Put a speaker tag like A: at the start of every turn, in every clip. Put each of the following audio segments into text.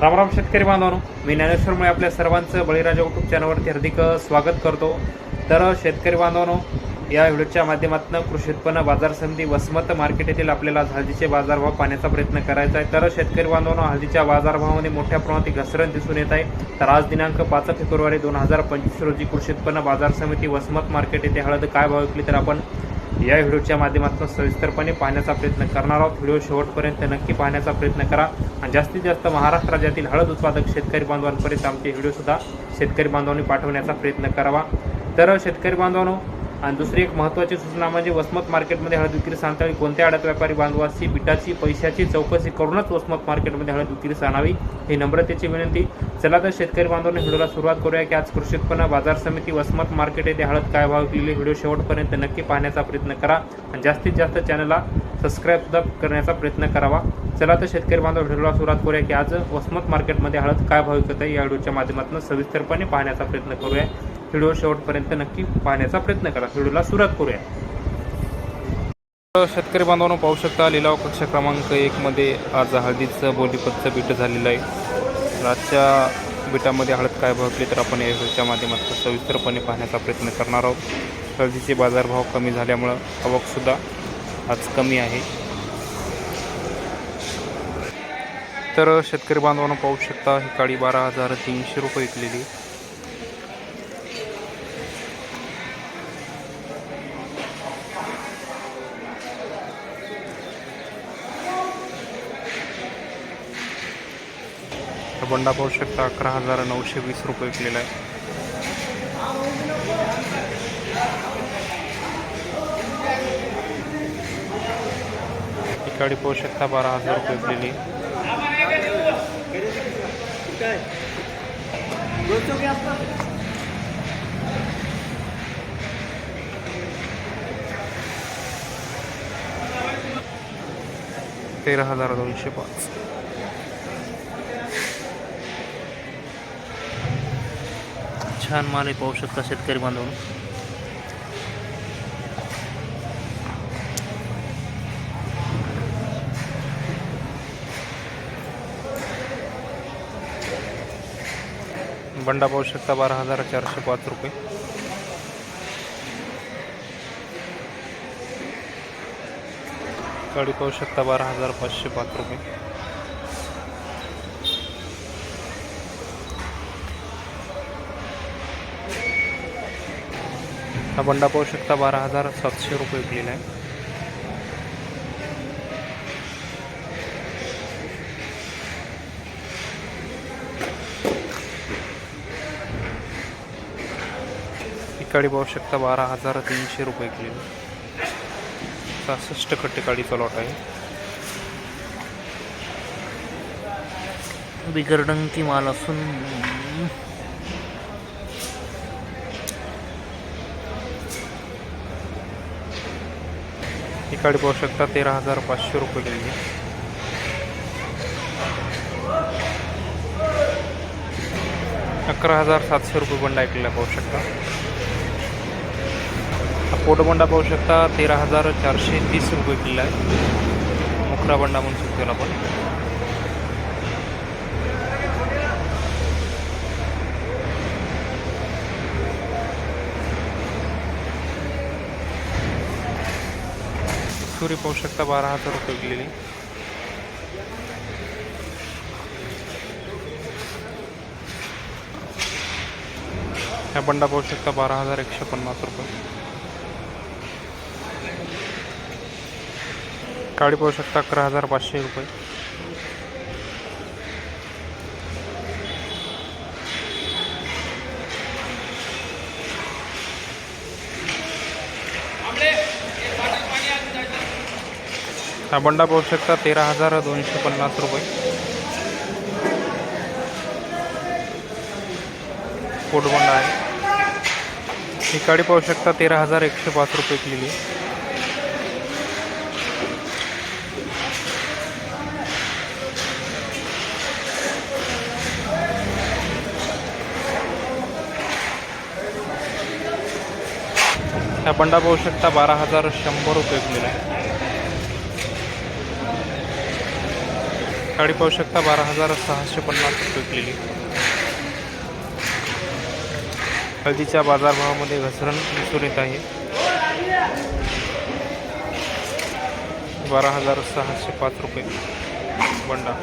A: रामराम शेतकरी बांधवानो मी ज्ञानेश्वरमुळे आपल्या सर्वांचं बळीराजा यूट्यूब चॅनलवरती हार्दिक स्वागत करतो. तर शेतकरी बांधवानो या व्हिडिओच्या माध्यमातून कृषी उत्पन्न बाजार समिती वसमत मार्केट येथील आपल्याला हळदीचे बाजारभाव पाहण्याचा प्रयत्न करायचा आहे. तर शेतकरी बांधवांनो हळदीच्या बाजारभावामध्ये मोठ्या प्रमाणात घसरण दिसून येत आहे. तर आज दिनांक पाच फेब्रुवारी दोन हजार पंचवीस रोजी कृषी उत्पन्न बाजार समिती वसमत मार्केट येथे हळद काय भाव विकली तर आपण या व्हिडिओच्या माध्यमातून सविस्तरपणे पाहण्याचा प्रयत्न करणार आहोत. व्हिडिओ शेवटपर्यंत नक्की पाहण्याचा प्रयत्न करा. आणि जास्तीत जास्त महाराष्ट्र राज्यातील हळद उत्पादक शेतकरी बांधवांपर्यंत आमचे व्हिडिओसुद्धा शेतकरी बांधवांनी पाठवण्याचा प्रयत्न करावा. तर शेतकरी बांधवांनो आणि दुसरी एक महत्त्वाची सूचना म्हणजे वसमत मार्केटमध्ये हळद विक्री सांगताना कोणत्या आडत व्यापारी बांधवाची बिटाची पैशाची चौकशी करूनच वसमत मार्केटमध्ये हळद विक्री आणावी ही नम्रतेची विनंती. चला तर शेतकरी बांधवांनी व्हिडिओला सुरुवात करूया की आज कृषी उत्पन्न बाजार समिती वसमत मार्केट येथे हळद काय भाव विकली? व्हिडिओ शेवटपर्यंत नक्की पाहण्याचा प्रयत्न करा आणि जास्तीत जास्त चॅनलला सबस्क्राईब सुद्धा करण्याचा प्रयत्न करावा. चला तर शेतकरी बांधव व्हिडिओला सुरुवात करूया की आज वसमत मार्केटमध्ये हळद काय भाव विकत आहे? या व्हिडिओच्या माध्यमातून सविस्तरपणे पाहण्याचा प्रयत्न करूया. व्हिडिओ शेवटपर्यंत नक्की पाहण्याचा प्रयत्न करा. व्हिडिओला सुरुवात करूया. शेतकरी बांधवांनो पाहू शकता लिलाव कक्ष क्रमांक एकमध्ये आज हळदीचं बोलीपतचं बीट झालेलं आहे. आजच्या बिटामध्ये हळद काय भाव तर आपण या व्हिडिओच्या माध्यमातून सविस्तरपणे पाहण्याचा प्रयत्न करणार आहोत. हळदीचे बाजारभाव कमी झाल्यामुळं आवकसुद्धा आज कमी आहे. तर शेतकरी बांधवानं पाहू शकता ही काळी बारा हजार तीनशे रुपये विकलेली. बंडा पाहू शकता अकरा हजार नऊशे वीस रुपये विकलेला आहे. ही काळी पाहू शकता बारा हजार रुपये विकलेली तेरा हजार दोनशे पाच. छान माल आहे पाहू शकता शेतकरी बांधवून. बंडा पाहू शकता बारा हजार चारशे पाच रुपये. काळी पाहू शकता बारा हजार पाचशे पाच रुपये. हा बंडा पाहू शकता बारा हजार सातशे रुपये विकलेला आहे. काळी पाहू शकता बारा हजार तीनशे रुपये किलो सहासष्ट कट्टे काळीचा लॉट आहे बिगरडंकी माल असून ही पाहू शकता तेरा हजार पाचशे रुपये गेलेली अकरा हजार सातशे रुपये बंडा ऐकलेला पाहू शकता. हा बंडा पाहू शकता तेरा हजार चारशे तीस रुपये किल्ला आहे. मुखरा बंडा म्हणू शकतो आपण सुरी पाहू शकता बारा हजार रुपये गेलेली ह्या बंडा पाहू शकता बारा हजार एकशे पन्नास रुपये. काळी पाहू शकता अकरा हजार पाचशे रुपये. हा बंडा पाहू शकता तेरा हजार दोनशे पन्नास रुपये. पोटबंडा आहे. ही काडी पाहू शकता तेरा हजार एकशे पाच रुपये केलेली हा बंडा पाहू शकता बारा हजार शंभर रुपये किलो आहे. सकाळी पाहू शकता. बारा हजार सहाशे पन्नास रुपये विकलेली हळदीच्या बाजारभावामध्ये घसरण दिसून येत आहे. बारा हजार सहाशे पाच रुपये. बंडा.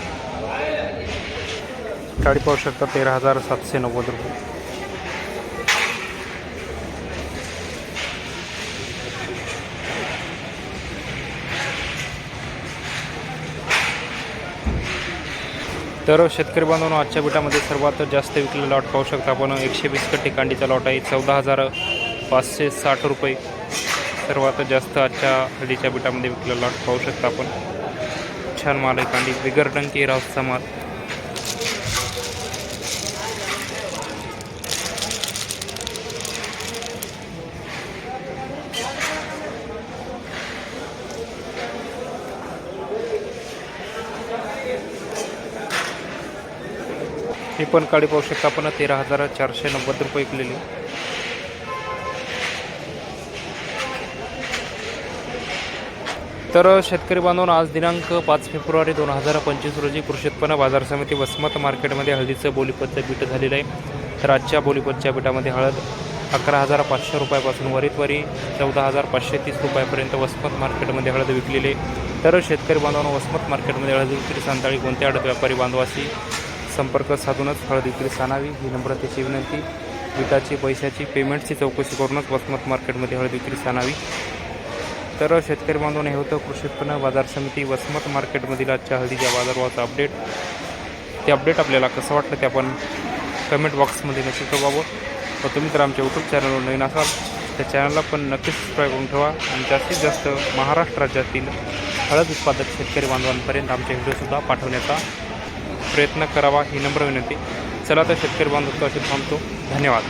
A: गाडी पाहू शकता तेरा हजार सातशे नव्वद रुपये. तर शेतकरी बांधवांनो आजच्या बिटामध्ये सर्वात जास्त विकलेला लॉट पाहू शकता आपण. एकशे वीस कट्टी कांडीचा लॉट आहे. चौदा हजार पाचशे साठ रुपये सर्वात जास्त आजच्या हळदीच्या बिटामध्ये विकलेला लॉट पाहू शकता आपण. छान माल आहे. कांडी बिगर टंकी रावचा माल ही पण काळी पाहू शकता आपण. तेरा हजार चारशे नव्वद रुपये विकलेली. तर शेतकरी बांधवून आज दिनांक पाच फेब्रुवारी दोन हजार पंचवीस रोजी कृषी उत्पन्न बाजार समिती वसमत मार्केटमध्ये हळदीचं बोलीपतचं बीट झालेलं आहे. तर आजच्या बोलीपतच्या बीटामध्ये हळद अकरा हजार पाचशे रुपयापासून वरीतवरी चौदा हजार पाचशे तीस रुपयापर्यंत वसमत मार्केटमध्ये हळद विकलेली आहे. तर शेतकरी बांधवांना वसमत मार्केटमध्ये हळद विक्री सांताळी कोणत्या हळद व्यापारी बांधवासी संपर्क साधूनच हळद विक्री सानावी. ही नम्रतेची विनंती. विटाची पैशाची पेमेंटची चौकशी करूनच वसमत मार्केटमध्ये हळद विक्री सानावी. तर शेतकरी बांधवांनो हे होतं कृषी उत्पन्न बाजार समिती वसमत मार्केटमधील आजच्या हळदीच्या बाजारभावाचं अपडेट. ते अपडेट आपल्याला कसं वाटलं ते आपण कमेंट बॉक्समध्ये नक्की कळवावं. व तुम्ही तर आमच्या यूट्यूब चॅनलवर नवीन असाल त्या चॅनलला पण नक्कीच सबस्क्राईब करून ठेवा. आणि जास्तीत जास्त महाराष्ट्र राज्यातील हळद उत्पादक शेतकरी बांधवांपर्यंत आमचे व्हिडिओसुद्धा पाठवण्याचा प्रयत्न करावा ही नम्र विनंती. चला तर शेतकरी बांधव अशी थांबतो. धन्यवाद.